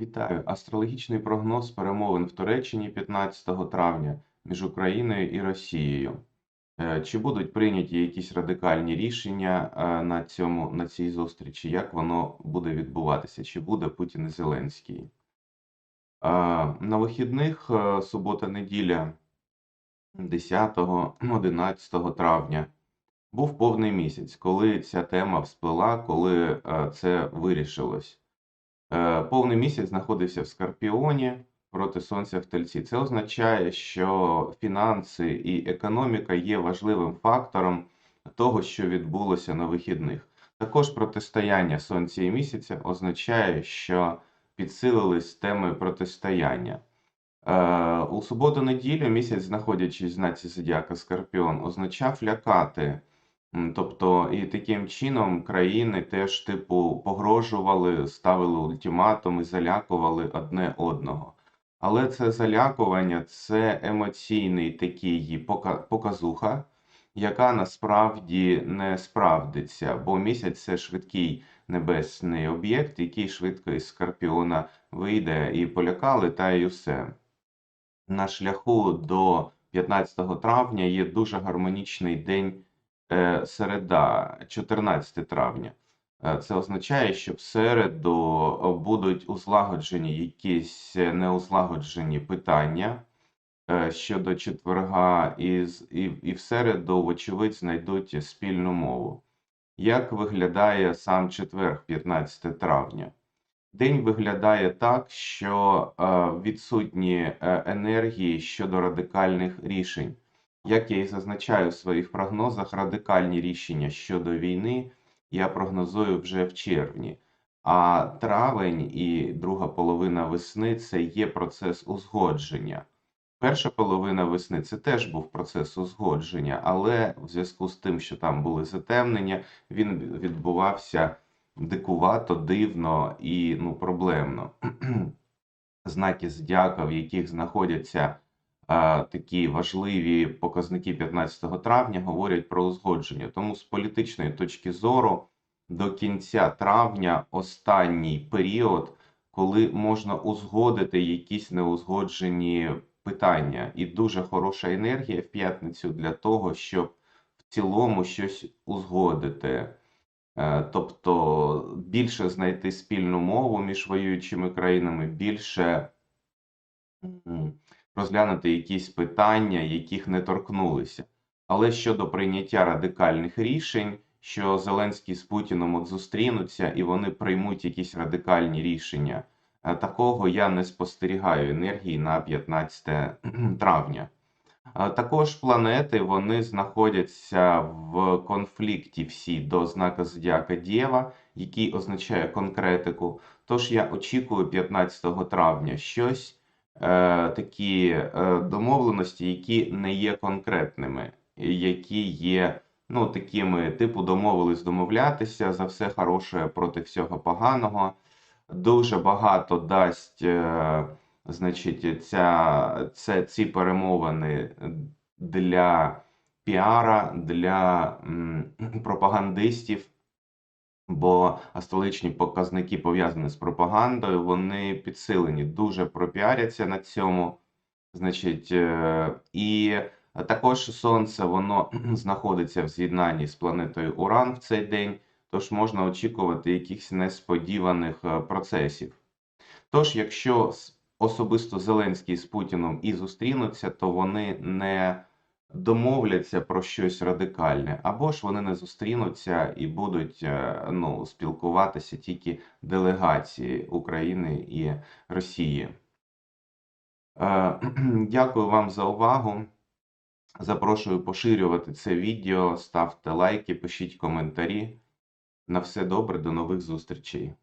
Вітаю! Астрологічний прогноз перемовин в Туреччині 15 травня між Україною і Росією. Е, Чи будуть прийняті якісь радикальні рішення е, на цьому, на цій зустрічі? Як воно буде відбуватися? Чи буде Путін і Зеленський? Е, На вихідних субота-неділя 10-11 травня був повний місяць, коли ця тема всплила, коли це вирішилось. Е, Повний місяць знаходився в Скорпіоні проти Сонця в Тельці. Це означає, що фінанси і економіка є важливим фактором того, що відбулося на вихідних. Також протистояння Сонця і місяця означає, що підсилились теми протистояння. Е, У суботу-неділю місяць, знаходячись в знаці Зодіака Скорпіон, означав лякати. Тобто, і таким чином країни теж, типу, погрожували, ставили ультиматуми, залякували одне одного. Але це залякування це емоційний такий показуха, яка насправді не справдиться, бо місяць це швидкий небесний об'єкт, який швидко із Скорпіона вийде і полякали, та й усе. На шляху до 15 травня є дуже гармонічний день середа, 14 травня. Е, Це означає, що в середу е, будуть узлагоджені якісь неузлагоджені питання е, щодо четверга, і, і, в середу, вочевидь, знайдуть спільну мову. Як виглядає сам четверг, 15 травня? День виглядає так, що е, відсутні е, енергії щодо радикальних рішень. Як я і зазначаю в своїх прогнозах, радикальні рішення щодо війни я прогнозую вже в червні. А травень і друга половина весни це є процес узгодження. Перша половина весни це теж був процес узгодження, але в зв'язку з тим, що там були затемнення, він відбувався дикувато, дивно і ну, проблемно. Знаки зодіака, в яких знаходяться такі важливі показники 15 травня, говорять про узгодження. Тому з політичної точки зору до кінця травня останній період, коли можна узгодити якісь неузгоджені питання, і дуже хороша енергія в п'ятницю для того, щоб в цілому щось узгодити. Е, Тобто більше знайти спільну мову між воюючими країнами, більше розглянути якісь питання, яких не торкнулися. Але щодо прийняття радикальних рішень, що Зеленський з Путіном от зустрінуться і вони приймуть якісь радикальні рішення, е, такого я не спостерігаю енергії на 15 травня. Також планети вони знаходяться в конфлікті всі до знака Зодіака Дєва, який означає конкретику. Тож я очікую 15 травня щось, е, такі е, домовленості, які не є конкретними, які є ну, такими, типу, домовились домовлятися за все хороше проти всього поганого. Дуже багато дасть. Е, Значить, ця, це, ці перемовини для піара, для м, пропагандистів, бо астрологічні показники пов'язані з пропагандою, вони підсилені, дуже пропіаряться на цьому. Значить, е, і також Сонце воно знаходиться в з'єднанні з планетою Уран в цей день, тож можна очікувати якихось несподіваних е, процесів. Тож, якщо особисто Зеленський з Путіном і зустрінуться, то вони не домовляться про щось радикальне, або ж вони не зустрінуться і будуть е, ну, спілкуватися тільки делегації України і Росії. Е, Дякую вам за увагу. Запрошую поширювати це відео, ставте лайки, пишіть коментарі. На все добре, до нових зустрічей.